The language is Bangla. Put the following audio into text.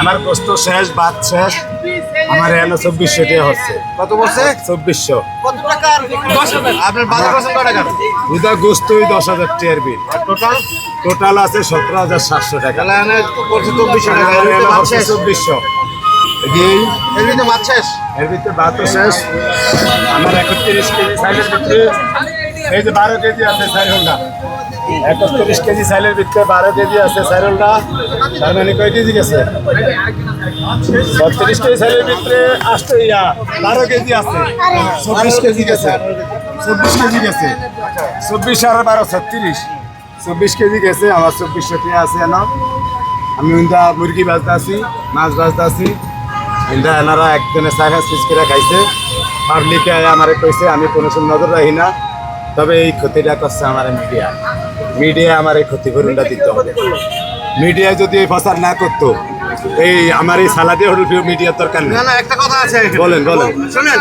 আমার গোস্ত শেষ বাদ শেষ। আমার এলো চব্বিশশো টাকা হচ্ছে। কত বলছে? চব্বিশশো। কত টাকা আপনার বাজার করছেন কত টাকা। দুটা গোস্তই দশ হাজার টাকার বিল। টোটাল টোটাল আছে সতেরো হাজার সাতশো টাকা। তাহলে বলছে চব্বিশশো টাকা। এর আমার ভিতরে এলো শেষ। চব্বিশশো। এর ভিতরে ভাত শেষ। এর ভিতরে ভাতও শেষ। আমার একত্রিশ কেজি সাইলের ভিতরে এই যে বারো কেজি আছে সাইরলটা একত্রিশ কেজি সাইলের ভিতরে বারো কেজি আছে সাইরলটা তার মানে কয় কেজি গেছে? ছত্রিশ কেজি সাইলের ভিতরে আসতে ইয়া বারো কেজি আছে। চব্বিশ কেজি গেছে। চব্বিশ কেজি গেছে। চব্বিশ আর বারো ছত্রিশ। চব্বিশ কেজি গেছে আমার চব্বিশশো টাকা আছে এন। আমি উন্দা মুরগি বাজতে আছি মাছ বাজতে আছি। ইন্দা এনারা একজনে চাকা পিস করে খাইছে। পাবলিকে আমার কইছে আমি কোনো সময় নজর রাখি না। তবে এই ক্ষতিটা করছে আমার মিডিয়া মিডিয়া আমার এই ক্ষতিপূরণটা দিতে হবে। মিডিয়া যদি এই প্রচার না করতো এই আমার এই সালাদি হোটেল মিডিয়ার দরকার নেই। না একটা কথা আছে। বলেন, বলেন। শুনেন